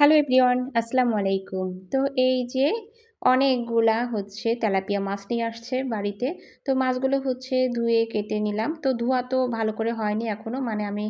Hello everyone আসসালামু আলাইকুম তো এই যে অনেকগুলা হচ্ছে তেলাপিয়া মাছ নিয়ে আসছে বাড়িতে। তো মাছগুলো হচ্ছে ধুয়ে কেটে নিলাম। তো ধোয়া তো ভালো করে হয়নি এখনও মানে আমি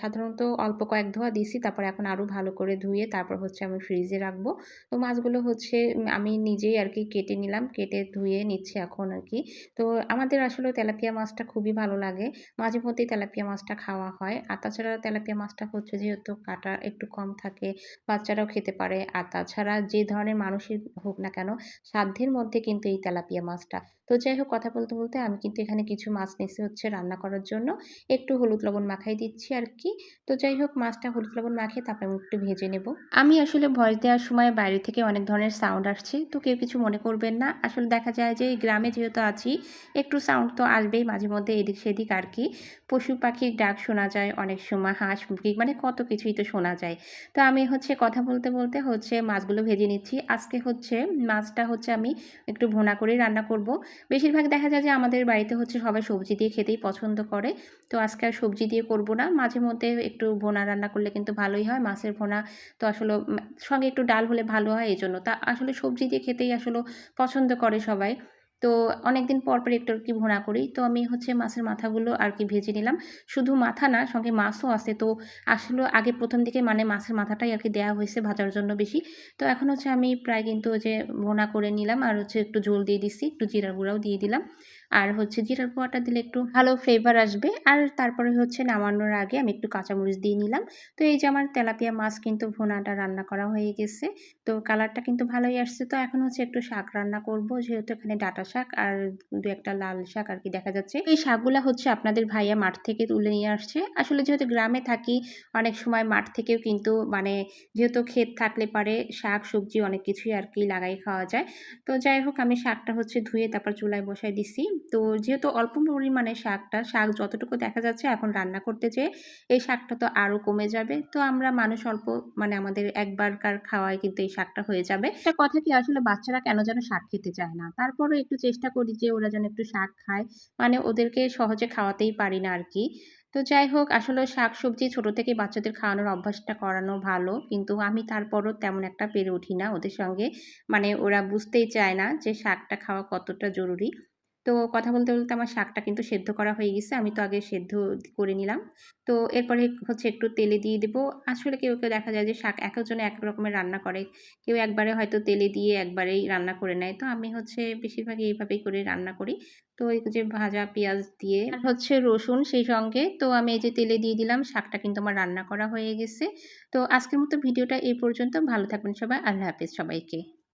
সাধারণত অল্প কয়েক ধোয়া দিছি, তারপর এখন আরও ভালো করে ধুয়ে তারপর হচ্ছে আমি ফ্রিজে রাখব। তো মাছগুলো হচ্ছে আমি নিজেই আর কি কেটে নিলাম, কেটে ধুয়ে নিচ্ছি এখন আর কি তো আমাদের আসলে তেলাপিয়া মাছটা খুবই ভালো লাগে। মাঝে মধ্যেই তেলাপিয়া মাছটা খাওয়া হয়। আর তাছাড়া তেলাপিয়া মাছটা হচ্ছে যেহেতু কাটা একটু কম থাকে, বাচ্চারাও খেতে পারে। আর তাছাড়া যে ধরনের মানুষই হোক না কেন? সাধ্যের মধ্যে কিন্তু এই তেলাপিয়া মাছটা। তো যাই হোক, কথা বলতে বলতে আমি কিন্তু এখানে কিছু মাছ নিয়েছি হচ্ছে রান্না করার জন্য। একটু হলুদ লবণ মাখাই দিচ্ছি আর কি। তো যাই হোক, মাছটা হলুদ লবণ মাখিয়ে তারপরে আমি একটু ভেজে নেব। আমি আসলে ভয়েস দেওয়ার সময় বাইরে থেকে অনেক ধরনের সাউন্ড আসছে, তো কেউ কিছু মনে করবেন না। আসলে দেখা যায় যে গ্রামে যেহেতু আছি, একটু সাউন্ড তো আসবেই মাঝে মধ্যে এদিক সেদিক আর কি। পশু পাখির ডাক শোনা যায় অনেক সময়, হাঁস মুরগি মানে কত কিছুই তো শোনা যায়। তো আমি হচ্ছে কথা বলতে বলতে হচ্ছে মাছগুলো ভেজে নিচ্ছি। আজকে হচ্ছে মাছটা হচ্ছে আমি একটু ভোনা করে রান্না করব। বেশিরভাগ দেখা যায় যে আমাদের বাড়িতে হচ্ছে সবাই সবজি দিয়ে খেতেই পছন্দ করে। তো আজকে আর সবজি দিয়ে করব না। মাঝে মধ্যে একটু ভোনা রান্না করলে কিন্তু ভালোই হয়। মাছের ভোনা তো আসলে সঙ্গে একটু ডাল হলে ভালো হয় এই জন্য তা আসলে সবজি দিয়ে খেতেই আসলে পছন্দ করে সবাই। তো অনেক দিন পর পর একটু আর কি ভোনা করি। তো আমি হচ্ছে মাছের মাথাগুলো আর কি ভেজে নিলাম। শুধু মাথা না, সঙ্গে মাছও আছে। তো আসলে আগে প্রথম দিকে মানে মাছের মাথাটাই আর কি দেওয়া হয়েছে ভাজার জন্য বেশি। তো এখন হচ্ছে আমি প্রায় কিন্তু যে ভোনা করে নিলাম। আর হচ্ছে একটু ঝোল দিয়ে দিচ্ছি, একটু জিরা গুঁড়াও দিয়ে দিলাম। আর হচ্ছে জিরার পোয়াটা দিলে একটু ভালো ফ্লেভার আসবে। আর তারপরে হচ্ছে নামানোর আগে আমি একটু কাঁচামরিচ দিয়ে নিলাম। তো এই যে আমার তেলাপিয়া মাছ কিন্তু ভোনাটা রান্না করা হয়ে গেছে। তো কালারটা কিন্তু ভালোই আসছে। তো এখন হচ্ছে একটু শাক রান্না করব। যেহেতু এখানে ডাটা শাক আর দু একটা লাল শাক আর কি দেখা যাচ্ছে। এই শাকগুলা হচ্ছে আপনাদের ভাইয়া মাঠ থেকে তুলে নিয়ে আসছে। আসলে যেহেতু গ্রামে থাকি, অনেক সময় মাঠ থেকেও কিন্তু মানে যেহেতু ক্ষেত থাকলে পারে শাক, সবজি অনেক কিছুই আর কি লাগাই খাওয়া যায়। তো যাই হোক, আমি শাকটা হচ্ছে ধুয়ে তারপর চুলায় বসাই দিছি। তো যেহেতু অল্প পরিমাণে শাকটা, শাক যতটুকু দেখা যাচ্ছে এখন রান্না করতে যেয়ে এই শাকটা তো আরও কমে যাবে। তো আমরা মানুষ অল্প মানে আমাদের একবারকার খাওয়ায় কিন্তু এই শাকটা হয়ে যাবে। একটা কথা কি আসলে বাচ্চারা কেন যেন শাক খেতে চায় না? তারপরও একটু চেষ্টা করি যে ওরা যেন একটু শাক খায়। মানে ওদেরকে সহজে খাওয়াতেই পারি না আর কি তো যাই হোক, আসলে শাক সবজি ছোটো থেকে বাচ্চাদের খাওয়ানোর অভ্যাসটা করানো ভালো। কিন্তু আমি তারপরও তেমন একটা পেরে উঠি না ওদের সঙ্গে। মানে ওরা বুঝতেই চায় না যে শাকটা খাওয়া কতটা জরুরি। তো কথা বলতে বলতে আমার শাকটা কিন্তু সেদ্ধ করা হয়ে গেছে। আমি তো আগে সেদ্ধ করে নিলাম। তো এরপরে হচ্ছে একটু তেলে দিয়ে দেবো। আসলে কেউ কেউ দেখা যায় যে শাক এক একজনে এক রকমের রান্না করে। কেউ একবারে হয়তো তেলে দিয়ে একবারেই রান্না করে নেয়। তো আমি হচ্ছে বেশিরভাগই এইভাবেই করে রান্না করি। তো এই যে ভাজা পেঁয়াজ দিয়ে আর হচ্ছে রসুন সেই সঙ্গে। তো আমি এই যে তেলে দিয়ে দিলাম, শাকটা কিন্তু আমার রান্না করা হয়ে গেছে। তো আজকের মতো ভিডিওটা এই পর্যন্ত। ভালো থাকবেন সবাই। আল্লাহ হাফিজ সবাইকে।